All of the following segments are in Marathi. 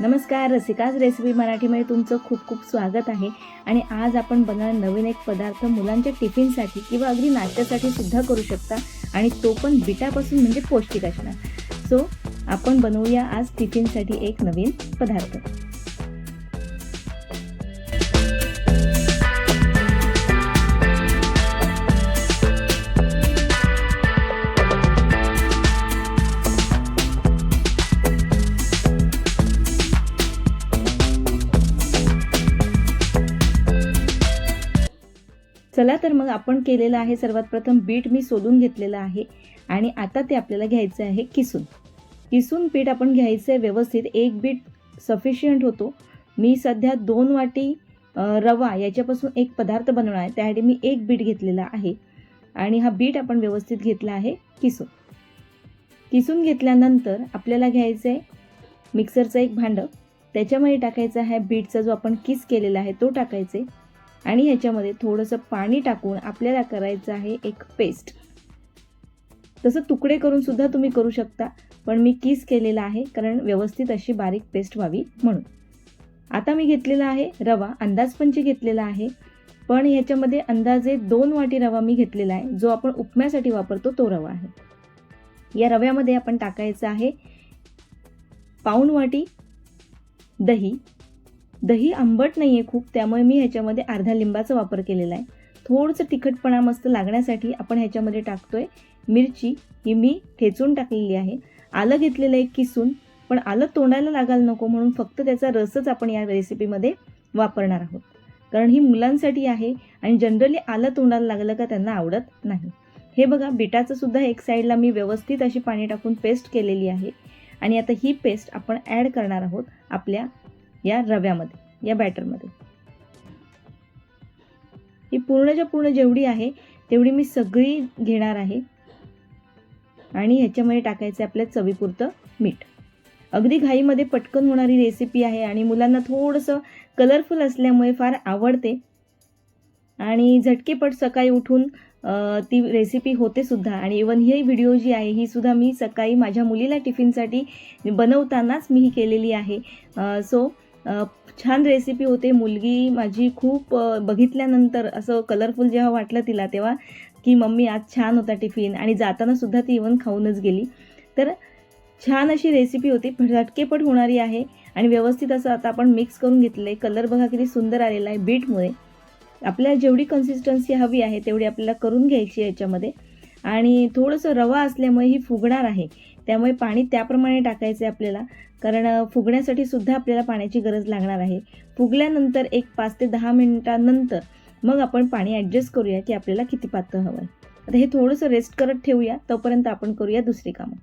नमस्कार रसिकाज रेसिपी मराठीमध्ये तुमचं खूप खूप स्वागत आहे. आणि आज आपण बनवणार नवीन एक पदार्थ मुलांच्या टिफिनसाठी किंवा अगदी नाश्त्यासाठी सुद्धा करू शकता. आणि तो पण बिटापासून म्हणजे पौष्टिक असणार. सो आपण बनवूया आज टिफिनसाठी एक नवीन पदार्थ. चला तर मग आपण केलेलं आहे सर्वात प्रथम बीट मी सोलून घेतलेलं आहे आणि आता ते आपल्याला घ्यायचं आहे किसून. किसून पीठ आपण घ्यायचं आहे व्यवस्थित. एक बीट सफिशियंट होतो. मी सध्या दोन वाटी रवा याच्यापासून एक पदार्थ बनवणार आहे. त्यासाठी मी एक बीट घेतलेला आहे आणि हा बीट आपण व्यवस्थित घेतला आहे किसून. किसून घेतल्यानंतर आपल्याला घ्यायचं आहे मिक्सरचं एक भांडं. त्याच्यामध्ये टाकायचं आहे बीटचा जो आपण किस केलेला आहे तो टाकायचे आहे. आणि ह्याच्यामध्ये थोडंसं पाणी टाकून आपल्याला करायचं आहे एक पेस्ट तसं तुकडे करून सुद्धा तुम्ही करू शकता पण मी किस केलेला आहे कारण व्यवस्थित अशी बारीक पेस्ट व्हावी म्हणून. आता मी घेतलेला आहे रवा अंदाजपंची घेतलेला आहे पण ह्याच्यामध्ये अंदाजे दोन वाटी रवा मी घेतलेला आहे जो आपण उपम्यासाठी वापरतो तो रवा आहे. या रव्यामध्ये आपण टाकायचं आहे पाऊण वाटी दही दही आंबट नाही आहे खूप त्यामुळे मी ह्याच्यामध्ये अर्धा लिंबाचा वापर केलेला आहे. थोडंसं तिखटपणा मस्त लागण्यासाठी आपण ह्याच्यामध्ये टाकतोय मिरची. ही मी ठेचून टाकलेली आहे. आलं घेतलेलं आहे किसून पण आलं तोंडायला लागायला नको म्हणून फक्त त्याचा रसच आपण या रेसिपीमध्ये वापरणार आहोत. कारण ही मुलांसाठी आहे आणि जनरली आलं तोंडाला लागलं का त्यांना आवडत नाही. हे बघा बिटाचं सुद्धा एक साईडला मी व्यवस्थित अशी पाणी टाकून पेस्ट केलेली आहे. आणि आता ही पेस्ट आपण ॲड करणार आहोत आपल्या या रव्यामध्ये या बॅटरमध्ये. ही पूर्णच्या पूर्ण जेवढी आहे तेवढी मी सगळी घेणार आहे. आणि ह्याच्यामध्ये टाकायचं आहे आपल्या चवीपुरतं मीठ. अगदी घाईमध्ये पटकन होणारी रेसिपी आहे आणि मुलांना थोडंसं कलरफुल असल्यामुळे फार आवडते. आणि झटकेपट सकाळी उठून ती रेसिपी होते सुद्धा. आणि इवन ही व्हिडिओ जी आहे ही सुद्धा मी सकाळी माझ्या मुलीला टिफिनसाठी बनवतानाच मी ही केलेली आहे. सो छान रेसिपी होते. मुलगी माझी खूप बघितल्यानंतर असं कलरफुल जेव्हा वाटलं तिला तेव्हा की मम्मी आज छान होता टिफिन आणि जाताना सुद्धा ती इवन खाऊनच गेली. तर छान अशी रेसिपी होती. झटकेपट होणारी आहे आणि व्यवस्थित असं आता आपण मिक्स करून घेतलं आहे कलर बघा किती सुंदर आलेला आहे बीटमुळे आपल्याला जेवढी कन्सिस्टन्सी हवी आहे तेवढी आपल्याला करून घ्यायची आहे याच्यामध्ये. आणि थोडंसं रवा असल्यामुळे ही फुगणार आहे. त्यामुळे पाणी त्याप्रमाणे टाकायचं आहे आपल्याला. कारण फुगण्यासाठी सुद्धा आपल्याला पाण्याची गरज लागणार आहे. फुगल्यानंतर एक पाच ते दहा मिनिटांनंतर मग आपण पाणी ॲडजस्ट करूया की आपल्याला किती पातळ हवं आहे आता हे थोडंसं रेस्ट करत ठेवूया. तोपर्यंत आपण करूया दुसरी कामं.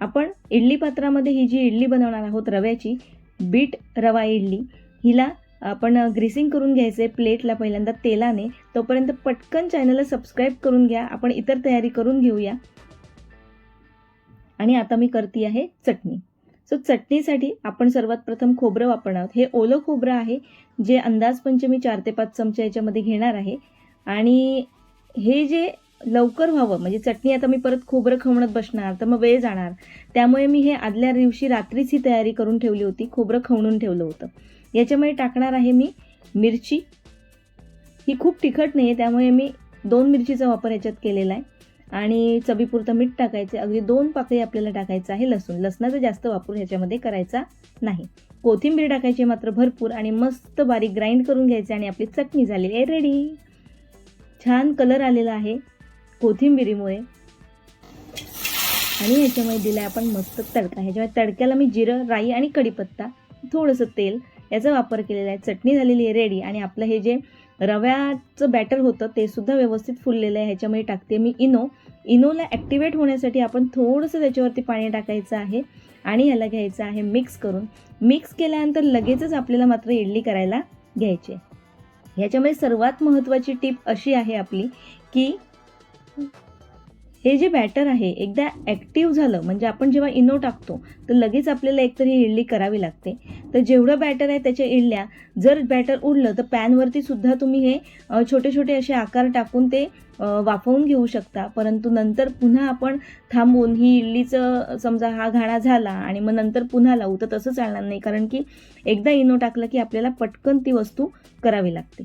आपण इडली पात्रामध्ये ही जी इडली बनवणार आहोत रव्याची बीट रवा इडली हिला आपण ग्रीसिंग करून घ्यायचं आहे प्लेटला पहिल्यांदा तेलाने. तोपर्यंत पटकन चॅनलला सबस्क्राईब करून घ्या. आपण इतर तयारी करून घेऊया. आणि आता मी करते आहे चटणी. सो चटणीसाठी आपण सर्वात प्रथम खोबरं वापरणार आहोत. हे ओलं खोबरं आहे जे अंदाजपंचे मी चार ते पाच चमचे याच्यामध्ये घेणार आहे. आणि हे जे लवकर व्हावं म्हणजे चटणी आता मी परत खोबरं खवणत बसणार तर मग वेळ जाणार. त्यामुळे मी हे आदल्या दिवशी रात्रीच ही तयारी करून ठेवली होती खोबरं खवणून ठेवलं होतं. याच्यामध्ये टाकणार आहे मी मिरची. ही खूप तिखट नाही आहे त्यामुळे मी दोन मिरचीचा वापर याच्यात केलेला आहे. आणि चवीपुरतं मीठ टाकायचं अगदी दोन पाकळी आपल्याला टाकायचं आहे लसूण. लसणाचा जास्त वापर ह्याच्यामध्ये करायचा नाही. कोथिंबीर टाकायची मात्र भरपूर आणि मस्त बारीक ग्राइंड करून घ्यायचे आणि आपली चटणी झालेली आहे रेडी छान कलर आलेला आहे कोथिंबिरीमुळे. आणि ह्याच्यामध्ये दिला आहे आपण मस्त तडका. ह्याच्यामध्ये तडक्याला मी जिरं राई आणि कढीपत्ता थोडंसं तेल याचा वापर केलेला आहे. चटणी झालेली आहे रेडी आणि आपलं हे जे रव्याचं बॅटर होतं ते सुद्धा व्यवस्थित फुललेलं आहे. ह्याच्यामध्ये टाकते मी इनो. इनोला ॲक्टिवेट होण्यासाठी आपण थोडंसं त्याच्यावरती पाणी टाकायचं आहे आणि ह्याला घ्यायचं आहे मिक्स करून. मिक्स केल्यानंतर लगेचच आपल्याला मात्र इडली करायला घ्यायची आहे. ह्याच्यामध्ये सर्वात महत्त्वाची टीप अशी आहे आपली की हे जे बॅटर आहे एकदा ॲक्टिव्ह झालं म्हणजे आपण जेव्हा इनो टाकतो तर लगेच आपल्याला एकतर ही इडली करावी लागते. तर जेवढं बॅटर आहे त्याच्या इडल्या जर बॅटर उडलं तर पॅनवरती सुद्धा तुम्ही हे छोटे छोटे असे आकार टाकून ते वाफवून घेऊ शकता. परंतु नंतर पुन्हा आपण थांबून ही इडलीचं समजा हा घाणा झाला आणि मग नंतर पुन्हा लावू तर तसं चालणार नाही. कारण की एकदा इनो टाकलं की आपल्याला पटकन ती वस्तू करावी लागते.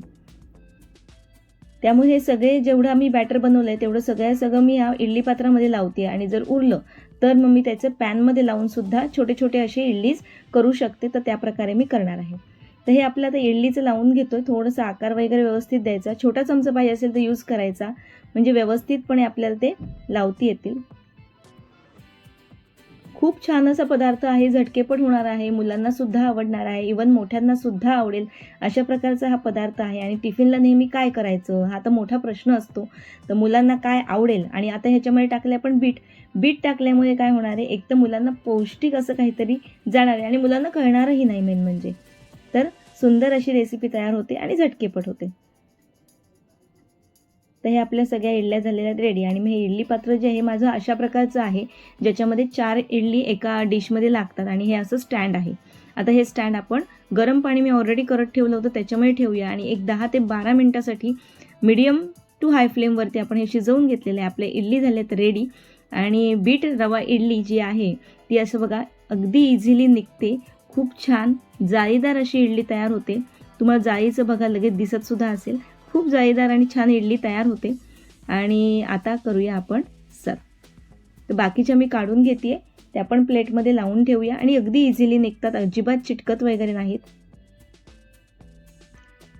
त्यामुळे हे सगळे जेवढं आम्ही बॅटर बनवलं आहे तेवढं सगळ्या सगळं मी या इडली पात्रामध्ये लावते आणि जर उरलं तर मग मी त्याचं पॅनमध्ये लावून सुद्धा छोटे छोटे असे इडलीज करू शकते. तर त्या प्रकारे मी करणार आहे. तर हे आपलं आता इडलीचं लावून घेतो आहे थोडंसं आकार वगैरे व्यवस्थित द्यायचा. छोटा चमचा पाहिजे असेल तर यूज करायचा. म्हणजे व्यवस्थितपणे आपल्याला ते लावती येतील. खूप छान असा पदार्थ आहे झटकेपट होणार आहे मुलांना सुद्धा आवडणार आहे इवन मोठ्यांना सुद्धा आवडेल अशा प्रकारचा हा पदार्थ आहे. आणि टिफिनला नेहमी काय करायचं? हा तर मोठा प्रश्न असतो. तर मुलांना काय आवडेल? आणि आता ह्याच्यामध्ये टाकले आपण बीट. बीट टाकल्यामुळे काय होणार आहे? एक तर मुलांना पौष्टिक असं काहीतरी जाणार आहे. आणि मुलांना कळणारही नाही मेन म्हणजे. तर सुंदर अशी रेसिपी तयार होते आणि झटकेपट होते. तर हे आपल्या सगळ्या इडल्या झालेल्या आहेत रेडी आणि मग हे इडली पात्र जे आहे माझं अशा प्रकारचं आहे ज्याच्यामध्ये चार इडली एका डिशमध्ये लागतात. आणि हे असं स्टँड आहे. आता हे स्टँड आपण गरम पाणी मी ऑलरेडी करत ठेवलं होतं त्याच्यामुळे ठेवूया. आणि एक दहा ते बारा मिनटासाठी मिडियम टू हाय फ्लेमवरती आपण हे शिजवून घेतलेले आहे. आपले इडली झालेत रेडी आणि बीट रवा इडली जी आहे ती असं बघा अगदी इझिली निघते. खूप छान जाळीदार अशी इडली तयार होते. तुम्हाला जाळीचं बघा लगेच दिसतसुद्धा असेल. खूप जाळीदार आणि छान इडली तयार होते. आणि आता करूया आपण सर तर बाकीच्या मी काढून घेते त्या पण प्लेटमध्ये लावून ठेवूया. आणि अगदी इझिली निघतात. अजिबात चिटकत वगैरे नाहीत.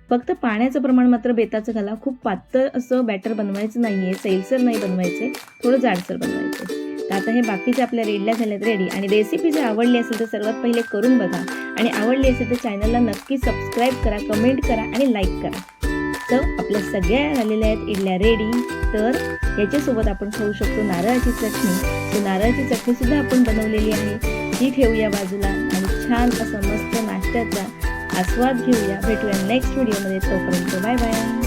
फक्त पाण्याचं प्रमाण मात्र बेताचं घाला. खूप पातळ असं बॅटर बनवायचं नाही आहे सैलसर नाही बनवायचे. थोडं जाडसर बनवायचं. तर आता हे बाकीचे आपल्या रेडल्या झाल्यात रेडी आणि रेसिपी जर आवडली असेल तर सर्वात पहिले करून बघा. आणि आवडली असेल तर चॅनलला नक्की सबस्क्राईब करा कमेंट करा आणि लाईक करा. तर आपल्या सगळ्या झालेल्या आहेत इडल्या रेडी. तर याच्यासोबत आपण खाऊ शकतो नारळाची चटणी. तर नारळाची चटणीसुद्धा आपण बनवलेली आहे. ती ठेवूया बाजूला आणि छान असं मस्त नाश्त्याचा आस्वाद घेऊया. भेटूया नेक्स्ट व्हिडिओमध्ये तोपर्यंत बाय बाय